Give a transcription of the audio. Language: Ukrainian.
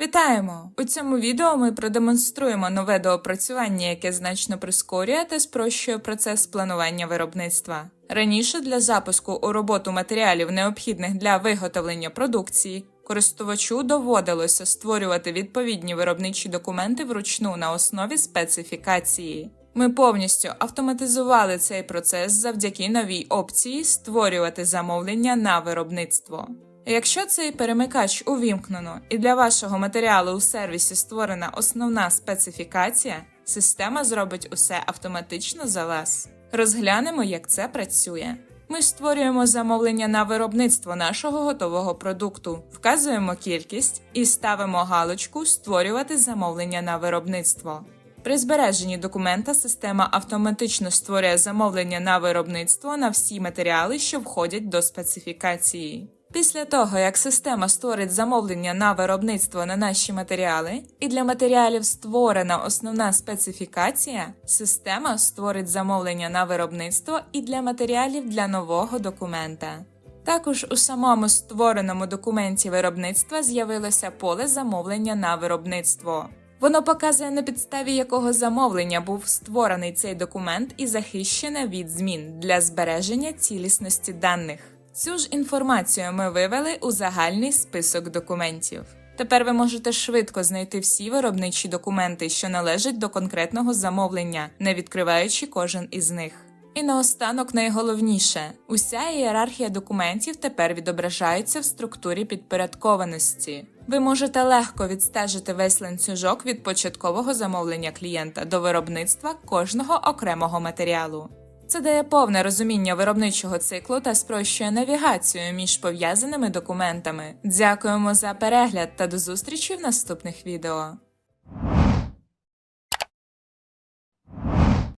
Вітаємо! У цьому відео ми продемонструємо нове доопрацювання, яке значно прискорює та спрощує процес планування виробництва. Раніше для запуску у роботу матеріалів, необхідних для виготовлення продукції, користувачу доводилося створювати відповідні виробничі документи вручну на основі специфікації. Ми повністю автоматизували цей процес завдяки новій опції створювати замовлення на виробництво. Якщо цей перемикач увімкнено і для вашого матеріалу у сервісі створена основна специфікація, система зробить усе автоматично за вас. Розглянемо, як це працює. Ми створюємо замовлення на виробництво нашого готового продукту, вказуємо кількість і ставимо галочку Створювати замовлення на виробництво. При збереженні документа система автоматично створює замовлення на виробництво на всі матеріали, що входять до специфікації. Після того, як система створить замовлення на виробництво на наші матеріали, і для матеріалів створена основна специфікація, система створить замовлення на виробництво і для матеріалів для нового документа. Також у самому створеному документі виробництва з'явилося поле замовлення на виробництво. Воно показує на підставі якого замовлення був створений цей документ і захищене від змін для збереження цілісності даних. Цю ж інформацію ми вивели у загальний список документів. Тепер ви можете швидко знайти всі виробничі документи, що належать до конкретного замовлення, не відкриваючи кожен із них. І наостанок найголовніше: уся ієрархія документів тепер відображається в структурі підпорядкованості. Ви можете легко відстежити весь ланцюжок від початкового замовлення клієнта до виробництва кожного окремого матеріалу. Це дає повне розуміння виробничого циклу та спрощує навігацію між пов'язаними документами. Дякуємо за перегляд та до зустрічі в наступних відео.